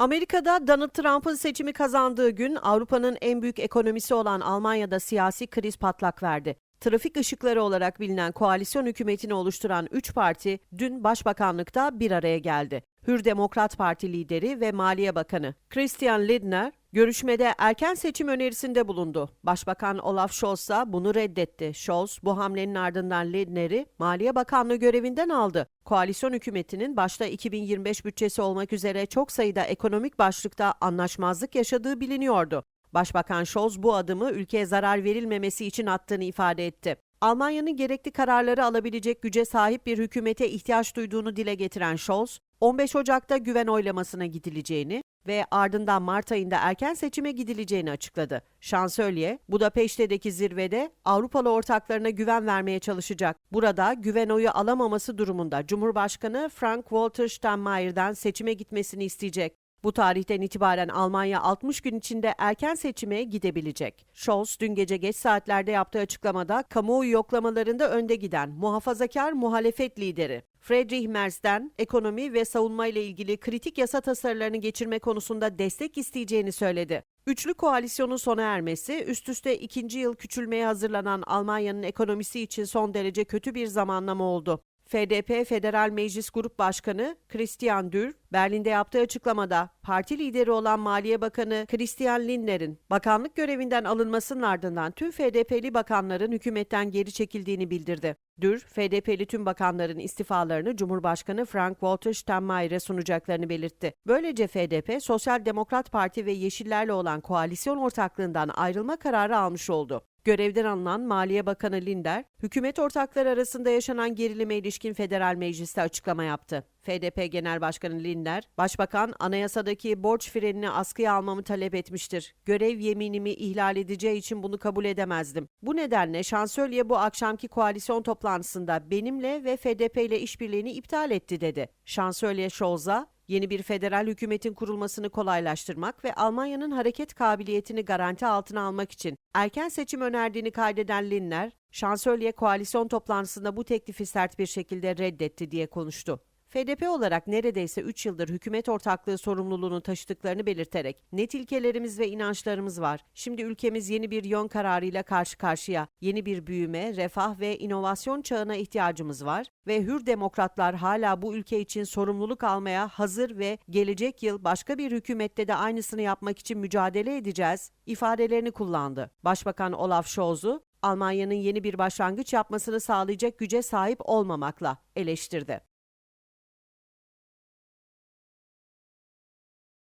Amerika'da Donald Trump'ın seçimi kazandığı gün Avrupa'nın en büyük ekonomisi olan Almanya'da siyasi kriz patlak verdi. Trafik ışıkları olarak bilinen koalisyon hükümetini oluşturan 3 parti dün başbakanlıkta bir araya geldi. Hür Demokrat Parti lideri ve Maliye Bakanı Christian Lindner görüşmede erken seçim önerisinde bulundu. Başbakan Olaf Scholz ise bunu reddetti. Scholz bu hamlenin ardından Lindner'i Maliye Bakanlığı görevinden aldı. Koalisyon hükümetinin başta 2025 bütçesi olmak üzere çok sayıda ekonomik başlıkta anlaşmazlık yaşadığı biliniyordu. Başbakan Scholz bu adımı ülkeye zarar verilmemesi için attığını ifade etti. Almanya'nın gerekli kararları alabilecek güce sahip bir hükümete ihtiyaç duyduğunu dile getiren Scholz, 15 Ocak'ta güven oylamasına gidileceğini ve ardından Mart ayında erken seçime gidileceğini açıkladı. Şansölye, Budapeşte'deki zirvede Avrupalı ortaklarına güven vermeye çalışacak. Burada güven oyu alamaması durumunda Cumhurbaşkanı Frank-Walter Steinmeier'den seçime gitmesini isteyecek. Bu tarihten itibaren Almanya 60 gün içinde erken seçime gidebilecek. Scholz dün gece geç saatlerde yaptığı açıklamada kamuoyu yoklamalarında önde giden muhafazakar muhalefet lideri Friedrich Merz'den ekonomi ve savunma ile ilgili kritik yasa tasarılarını geçirme konusunda destek isteyeceğini söyledi. Üçlü koalisyonun sona ermesi, üst üste ikinci yıl küçülmeye hazırlanan Almanya'nın ekonomisi için son derece kötü bir zamanlama oldu. FDP Federal Meclis Grup Başkanı Christian Dürr, Berlin'de yaptığı açıklamada parti lideri olan Maliye Bakanı Christian Lindner'in bakanlık görevinden alınmasının ardından tüm FDP'li bakanların hükümetten geri çekildiğini bildirdi. Dürr, FDP'li tüm bakanların istifalarını Cumhurbaşkanı Frank-Walter Steinmeier'e sunacaklarını belirtti. Böylece FDP, Sosyal Demokrat Parti ve Yeşillerle olan koalisyon ortaklığından ayrılma kararı almış oldu. Görevden alınan Maliye Bakanı Linder, hükümet ortakları arasında yaşanan gerilime ilişkin federal mecliste açıklama yaptı. FDP Genel Başkanı Linder, Başbakan anayasadaki borç frenini askıya almamı talep etmiştir. Görev yeminimi ihlal edeceği için bunu kabul edemezdim. Bu nedenle şansölye bu akşamki koalisyon toplantısında benimle ve FDP ile işbirliğini iptal etti dedi. Şansölye Scholz'a Yeni bir federal hükümetin kurulmasını kolaylaştırmak ve Almanya'nın hareket kabiliyetini garanti altına almak için erken seçim önerdiğini kaydeden Linner, şansölye koalisyon toplantısında bu teklifi sert bir şekilde reddetti diye konuştu. FDP olarak neredeyse 3 yıldır hükümet ortaklığı sorumluluğunu taşıdıklarını belirterek net ilkelerimiz ve inançlarımız var. Şimdi ülkemiz yeni bir yön kararıyla karşı karşıya. Yeni bir büyüme, refah ve inovasyon çağına ihtiyacımız var ve hür demokratlar hala bu ülke için sorumluluk almaya hazır ve gelecek yıl başka bir hükümette de aynısını yapmak için mücadele edeceğiz ifadelerini kullandı. Başbakan Olaf Scholz'u Almanya'nın yeni bir başlangıç yapmasını sağlayacak güce sahip olmamakla eleştirdi.